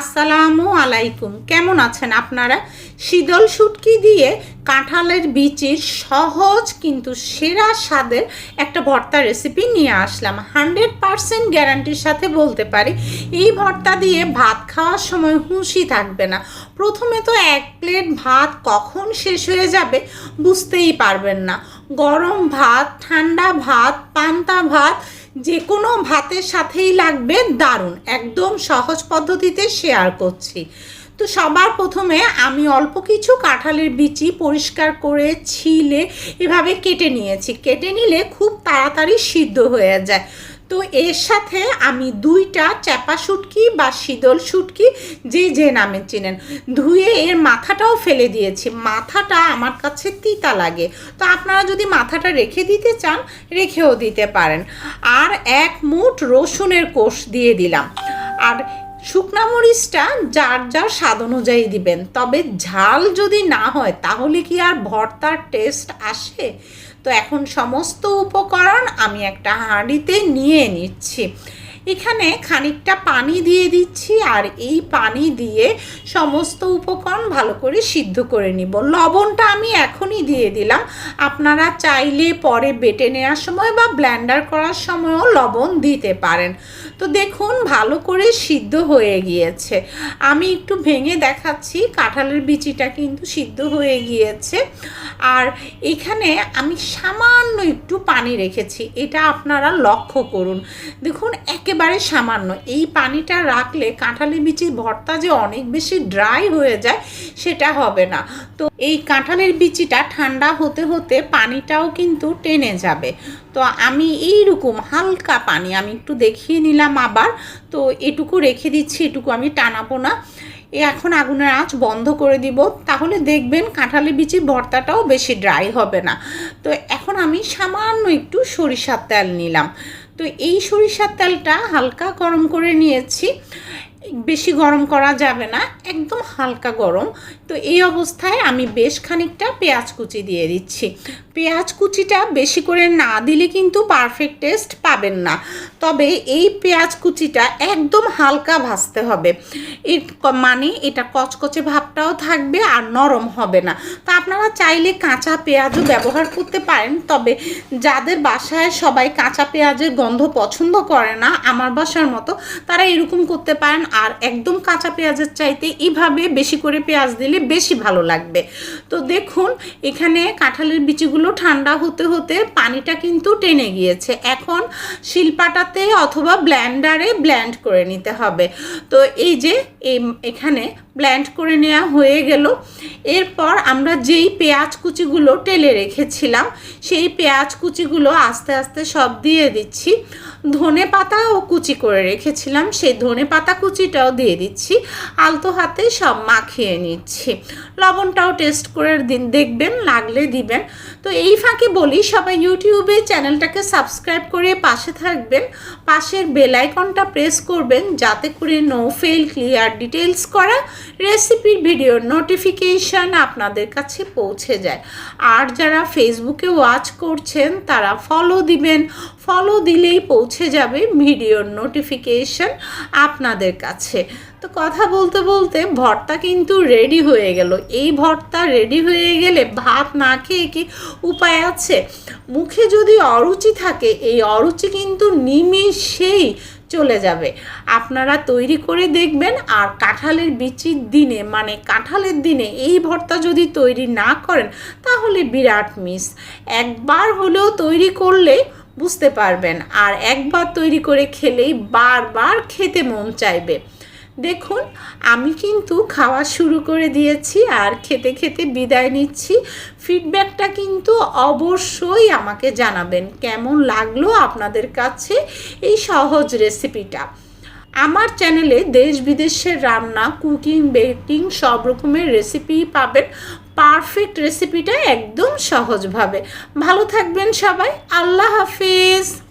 আসসালামু আলাইকুম। কেমন আছেন আপনারা? শীতল শুটকি দিয়ে কাঁঠালের বিচির সহজ কিন্তু সেরা স্বাদের একটা ভর্তা রেসিপি নিয়ে আসলাম। হান্ড্রেড পারসেন্ট গ্যারান্টির সাথে বলতে পারি, এই ভর্তা দিয়ে ভাত খাওয়ার সময় হুঁশি থাকবে না। প্রথমে তো এক প্লেট ভাত কখন শেষ হয়ে যাবে বুঝতেই পারবেন না। গরম ভাত, ঠান্ডা ভাত, পান্তা ভাত যে কোনো ভাতের সাথেই লাগবে দারুণ, একদম সহজ পদ্ধতিতে শেয়ার করছি। তো সবার প্রথমে আমি অল্প কিছু কাঁঠালের বিচি পরিষ্কার করে ছিলে এভাবে কেটে নিয়েছি। কেটে নিলে খুব তাড়াতাড়ি সিদ্ধ হয়ে যায়। তো এর সাথে আমি দুইটা চ্যাপা শুটকি বা শীতল শুটকি যে যে নামে চেনেন, ধুয়ে এর মাথাটাও ফেলে দিয়েছি। মাথাটা আমার কাছে তিতা লাগে। তো আপনারা যদি মাথাটা রেখে দিতে চান, রেখেও দিতে পারেন। আর এক মুঠ রসুনের কোষ দিয়ে দিলাম। আর শুকনা মরিচটা যার যার স্বাদ অনুযায়ী দিবেন। তবে ঝাল যদি না হয়, তাহলে কি আর ভর্তার টেস্ট আসে? তো এখন সমস্ত উপকরণ আমি একটা হাঁড়িতে নিয়ে নিচ্ছি। এখানে খানিকটা পানি দিয়ে দিচ্ছি আর এই পানি দিয়ে সমস্ত উপকরণ ভালো করে সিদ্ধ করে নিব। লবণটা আমি এখনই দিয়ে দিলাম। আপনারা চাইলে পরে বেটে নেওয়ার সময় বা ব্ল্যান্ডার করার সময়ও লবণ দিতে পারেন। তো দেখুন, ভালো করে সিদ্ধ হয়ে গিয়েছে। আমি একটু ভেঙে দেখাচ্ছি, কাঁঠালের বিচিটা কিন্তু সিদ্ধ হয়ে গিয়েছে। আর এখানে আমি সামান্য একটু পানি রেখেছি, এটা আপনারা লক্ষ্য করুন। দেখুন, একেবারে সামান্য। এই পানিটা রাখলে কাঁঠালের বিচির ভর্তা যে অনেক বেশি ড্রাই হয়ে যায়, সেটা হবে না। তো এই কাঁঠালের বিচিটা ঠান্ডা হতে হতে পানিটাও কিন্তু টেনে যাবে। তো আমি এইরকম হালকা পানি, আমি একটু দেখিয়ে নিলাম আবার। তো এটুকু রেখে দিচ্ছি, এটুকু আমি টানাবো না। এখন আগুনের আঁচ বন্ধ করে দিব। তাহলে দেখবেন কাঁঠালি বিচির ভর্তাটাও বেশি ড্রাই হবে না। তো এখন আমি সামান্য একটু সরিষার তেল নিলাম। তো এই সরিষার তেলটা হালকা গরম করে নিয়েছি। বেশি গরম করা যাবে না, একদম হালকা গরম। তো এই অবস্থায় আমি বেশ খানিকটা পেঁয়াজ কুচি দিয়ে দিচ্ছি। পেঁয়াজ কুচিটা বেশি করে না দিলে কিন্তু পারফেক্ট টেস্ট পাবেন না। তবে এই পেঁয়াজ কুচিটা একদম হালকা ভাজতে হবে। এর মানে এটা কচকচে ভাবটাও থাকবে আর নরম হবে না। তো আপনারা চাইলে কাঁচা পেঁয়াজও ব্যবহার করতে পারেন, তবে যাদের বাসায় সবাই কাঁচা পেঁয়াজের গন্ধ পছন্দ করে না, আমার বাসার মতো, তারা এরকম করতে পারেন। আর একদম কাঁচা পেঁয়াজের চাইতে এইভাবে বেশি করে পেঁয়াজ দিলে বেশি ভালো লাগবে। তো দেখুন, এখানে কাঁঠালের বিচিগুলো ঠান্ডা হতে হতে পানিটা কিন্তু টেনে গিয়েছে। এখন শিলপাটাতে অথবা ব্ল্যান্ডারে ব্ল্যান্ড করে নিতে হবে। তো এই যে, এই এখানে ব্ল্যান্ড করে নেওয়া হয়ে গেল। এরপর আমরা যেই পেঁয়াজ কুচিগুলো টেলে রেখেছিলাম, সেই পেঁয়াজ কুচিগুলো আস্তে আস্তে সব দিয়ে দিচ্ছি। ধনে পাতাও কুচি করে রেখেছিলাম। সেই ধনে পাতা কুচিটাও দিয়ে দিচ্ছি। আলতো হাতে সব মাখিয়ে নিচ্ছি। লবণটাও টেস্ট করে দিন, দেখবেন, লাগলে দিবেন। তো এই ফাঁকে বলি, সবাই ইউটিউবে চ্যানেলটাকে সাবস্ক্রাইব করে পাশে থাকবেন। পাশের বেল আইকনটা প্রেস করবেন, যাতে করে নো ফেল ক্লিয়ার ডিটেলস করা রেসিপির ভিডিওর নোটিফিকেশন আপনাদের কাছে পৌঁছে যায়। আর যারা ফেসবুকে ওয়াচ করছেন, তারা ফলো দিবেন। ফলো দিলেই পৌঁছে যাবে ভিডিওর নোটিফিকেশন আপনাদের কাছে। তো কথা বলতে বলতে ভর্তা কিন্তু রেডি হয়ে গেল। এই ভর্তা রেডি হয়ে গেলে ভাত না খেয়ে কি উপায় আছে? মুখে যদি অরুচি থাকে, এই অরুচি কিন্তু নিমেষেই চলে যাবে। আপনারা তৈরি করে দেখবেন আর কাঁঠালের বিচির দিনে মানে কাঁঠালের দিনে এই ভর্তা যদি তৈরি না করেন, তাহলে বিরাট মিস। একবার হলেও তৈরি করলে বুঝতে পারবেন। আর একবার তৈরি করে খেলেই বারবার খেতে মন চাইবে। দেখুন, আমি কিন্তু খাওয়া শুরু করে দিয়েছি আর খেতে খেতে বিদায় নিচ্ছি। ফিডব্যাকটা কিন্তু অবশ্যই আমাকে জানাবেন কেমন লাগল আপনাদের কাছে এই সহজ রেসিপিটা আমার চ্যানেলে দেশ বিদেশের রান্না কুকিং বেকিং সব রকমের রেসিপি পাবেন। পারফেক্ট রেসিপিটা একদম সহজভাবে। ভালো থাকবেন সবাই। আল্লাহ হাফিজ।